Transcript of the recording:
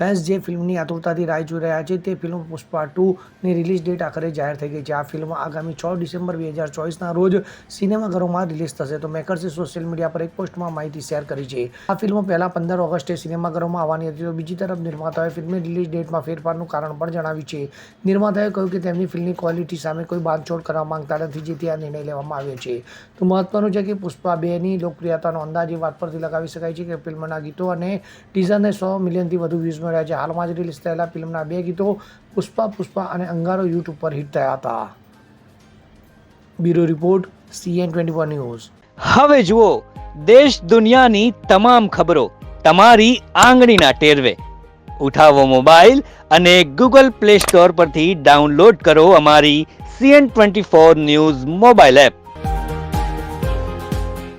Fans જે ફિલ્મની આતુરતાથી રાહ જોઈ રહ્યા છે તે ફિલ્મ પુષ્પા ટુની રિલીઝ ડેટ આખરે જાહેર થઈ ગઈ છે. આ ફિલ્મ આગામી છ ડિસેમ્બર બે હજાર ચોવીસના રોજ સિનેમાઘરોમાં રિલીઝ થશે. તો મેકર્સે સોશિયલ મીડિયા પર એક પોસ્ટમાં માહિતી શેર કરી છે. આ ફિલ્મ પહેલાં પંદર ઓગસ્ટે સિનેમાઘરોમાં આવવાની હતી. તો બીજી તરફ નિર્માતાએ ફિલ્મની રિલીઝ ડેટમાં ફેરફારનું કારણ પણ જણાવ્યું છે. નિર્માતાએ કહ્યું કે તેમની ફિલ્મની ક્વોલિટી સામે કોઈ બાંધછોડ કરવા માંગતા નથી, જેથી આ નિર્ણય લેવામાં આવ્યો છે. તો મહત્વનું છે કે પુષ્પા બેની લોકપ્રિયતાનો અંદાજ એ વાત પરથી લગાવી શકાય છે કે ફિલ્મના ગીતો અને ટીઝરને સો મિલિયનથી વધુ વ્યૂઝ મળ્યા છે. હાલમાં જ રિલીઝ થયેલા ફિલ્મના બે ગીતો પુષ્પા પુષ્પા અને અંગારો યુટ્યુબ પર હિટ થયા હતા. Bureau report CN twenty four news. હવે જુઓ, દેશ દુનિયાની તમામ ખબરો તમારી આંગળીના ટેરવે. ઉઠાવો મોબાઈલ અને ગૂગલ પ્લે સ્ટોર પરથી ડાઉનલોડ કરો અમારી CN twenty four news mobile app.